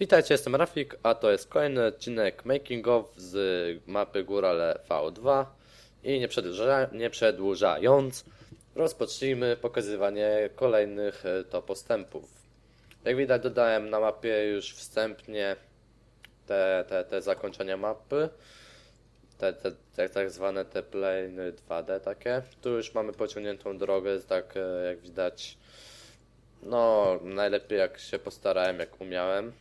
Witajcie, jestem Rafik, a to jest kolejny odcinek Making of z mapy Górale V2 i nie, przedłuża, nie przedłużając, rozpocznijmy pokazywanie kolejnych e, to postępów. Jak widać dodałem na mapie już wstępnie te, te, te zakończenia mapy, te, te, te tak zwane te plane 2D takie. Tu już mamy pociągniętą drogę, tak e, jak widać, no najlepiej jak się postarałem, jak umiałem.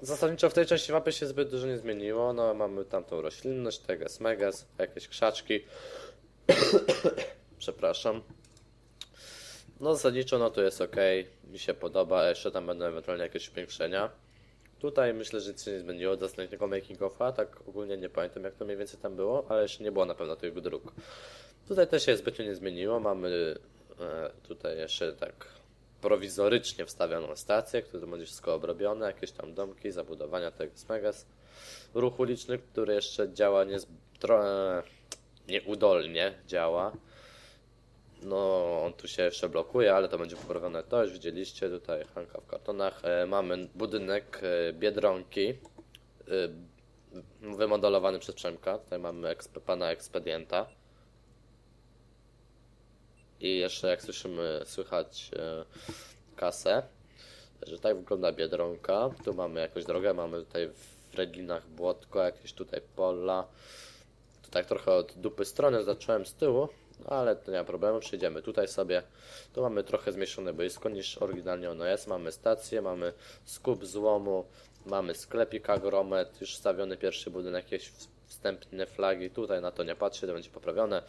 Zasadniczo w tej części mapy się zbyt dużo nie zmieniło. No, mamy tamtą roślinność, teges, meges, jakieś krzaczki. Przepraszam. No, zasadniczo no to jest ok, mi się podoba. Jeszcze tam będą ewentualnie jakieś upiększenia. Tutaj myślę, że nic się nie zmieniło do ostatniego making of'a. Tak ogólnie nie pamiętam jak to mniej więcej tam było, ale jeszcze nie było na pewno tych dróg. Tutaj też się zbytnio nie zmieniło. Mamy e, tutaj jeszcze tak prowizorycznie wstawioną stację, która będzie wszystko obrobione, jakieś tam domki, zabudowania tego megas. Ruch uliczny, który jeszcze działa nie, trochę nieudolnie działa. No, on tu się jeszcze blokuje, ale to będzie poprawione. To już widzieliście tutaj, Hanka w kartonach. E, mamy budynek e, Biedronki, e, wymodelowany przez Przemka. Tutaj mamy eksp pana ekspedienta. I jeszcze jak słyszymy, słychać e, kasę, że tak wygląda Biedronka. Tu mamy jakąś drogę, mamy tutaj w Reglinach błotko, jakieś tutaj pola. Tu tak trochę od dupy strony zacząłem z tyłu, ale to nie ma problemu, przejdziemy tutaj sobie. Tu mamy trochę zmniejszone boisko niż oryginalnie ono jest. Mamy stację, mamy skup złomu, mamy sklepik agromet, już stawiony pierwszy budynek, jakieś wstępne flagi. Tutaj na to nie patrzę, to będzie poprawione.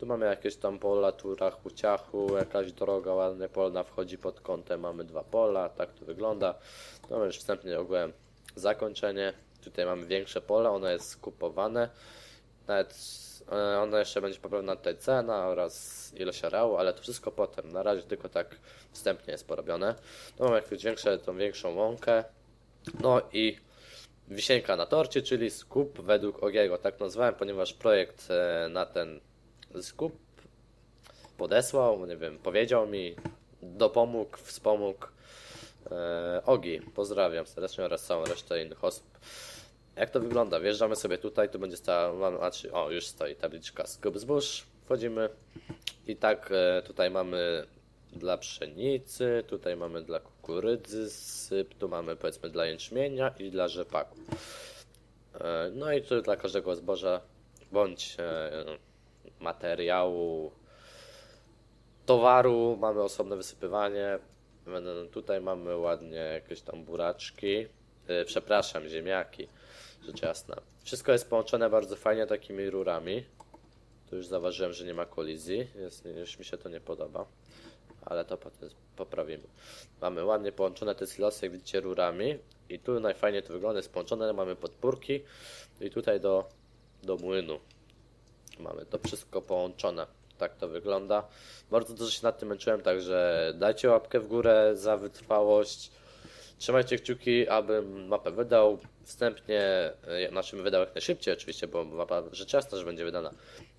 Tu mamy jakieś tam pola, tura, ciachu, jakaś droga ładnie polna wchodzi pod kątem. Mamy dwa pola, tak to wygląda. Tu mamy już wstępnie ogółem zakończenie. Tutaj mamy większe pole, ono jest skupowane. Nawet e, ono jeszcze będzie poprawiona tutaj cena oraz ilość areału, ale to wszystko potem. Na razie tylko tak wstępnie jest porobione. Tu mamy jakąś większe, tą większą łąkę. No i wisienka na torcie, czyli skup według Ogiego. Tak nazwałem, ponieważ projekt e, na ten skup podesłał, nie wiem, powiedział mi, dopomógł, wspomógł e, Ogi. Pozdrawiam serdecznie oraz całą resztę innych osób. Jak to wygląda? Wjeżdżamy sobie tutaj, tu będzie stała, mamy, znaczy, o już stoi tabliczka skup zbóż, wchodzimy i tak e, tutaj mamy dla pszenicy, tutaj mamy dla kukurydzy syp, tu mamy powiedzmy dla jęczmienia i dla rzepaku. E, No i tu dla każdego zboża bądź e, materiału, towaru mamy osobne wysypywanie. Tutaj mamy ładnie jakieś tam buraczki, przepraszam, ziemniaki, rzecz jasna. Wszystko jest połączone bardzo fajnie takimi rurami. Tu już zauważyłem, że nie ma kolizji, jest, już mi się to nie podoba, ale to potem poprawimy. Mamy ładnie połączone te silosy, jak widzicie, rurami i tu najfajniej to wygląda, jest połączone, mamy podpórki i tutaj do, do młynu. Mamy to wszystko połączone. Tak to wygląda. Bardzo dużo się nad tym męczyłem, także dajcie łapkę w górę za wytrwałość. Trzymajcie kciuki, abym mapę wydał. Wstępnie, e, znaczy wydał jak najszybciej oczywiście, bo mapa jasna, że będzie wydana.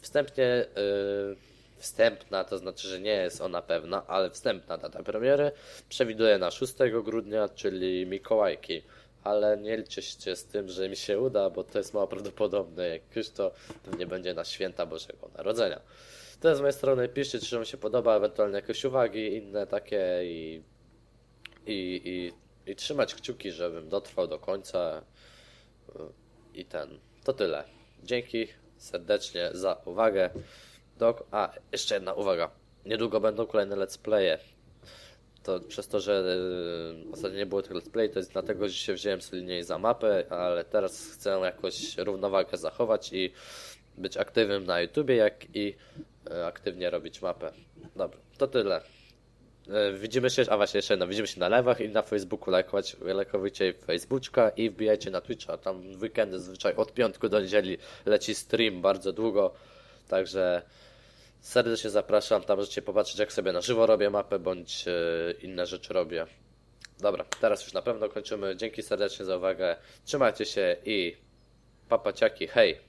Wstępnie, yy, wstępna, to znaczy, że nie jest ona pewna, ale wstępna data premiery przewiduję na 6 grudnia, czyli Mikołajki. Ale nie liczcie się z tym, że mi się uda, bo to jest mało prawdopodobne. Jak już to pewnie będzie na święta Bożego Narodzenia. To jest z mojej strony. Piszcie, czy wam się podoba, ewentualnie jakieś uwagi inne takie i, i, i, i trzymać kciuki, żebym dotrwał do końca. I ten. To tyle. Dzięki serdecznie za uwagę. Do... A, jeszcze jedna uwaga. Niedługo będą kolejne let's playe. To przez to, że yy, ostatnio nie było tych let's play, to jest dlatego, że się wziąłem solidniej za mapę, ale teraz chcę jakoś równowagę zachować i być aktywnym na YouTubie, jak i e, aktywnie robić mapę. Dobra, to tyle. E, Widzimy się, a właśnie jeszcze jedno, widzimy się na lewach i na Facebooku, lajkować, lajkowujcie Facebooka i wbijajcie na Twitcha, tam w weekendy zazwyczaj od piątku do niedzieli leci stream bardzo długo, także serdecznie zapraszam, tam możecie popatrzeć jak sobie na żywo robię mapę, bądź e, inne rzeczy robię. Dobra, teraz już na pewno kończymy, dzięki serdecznie za uwagę, trzymajcie się i papaciaki, hej!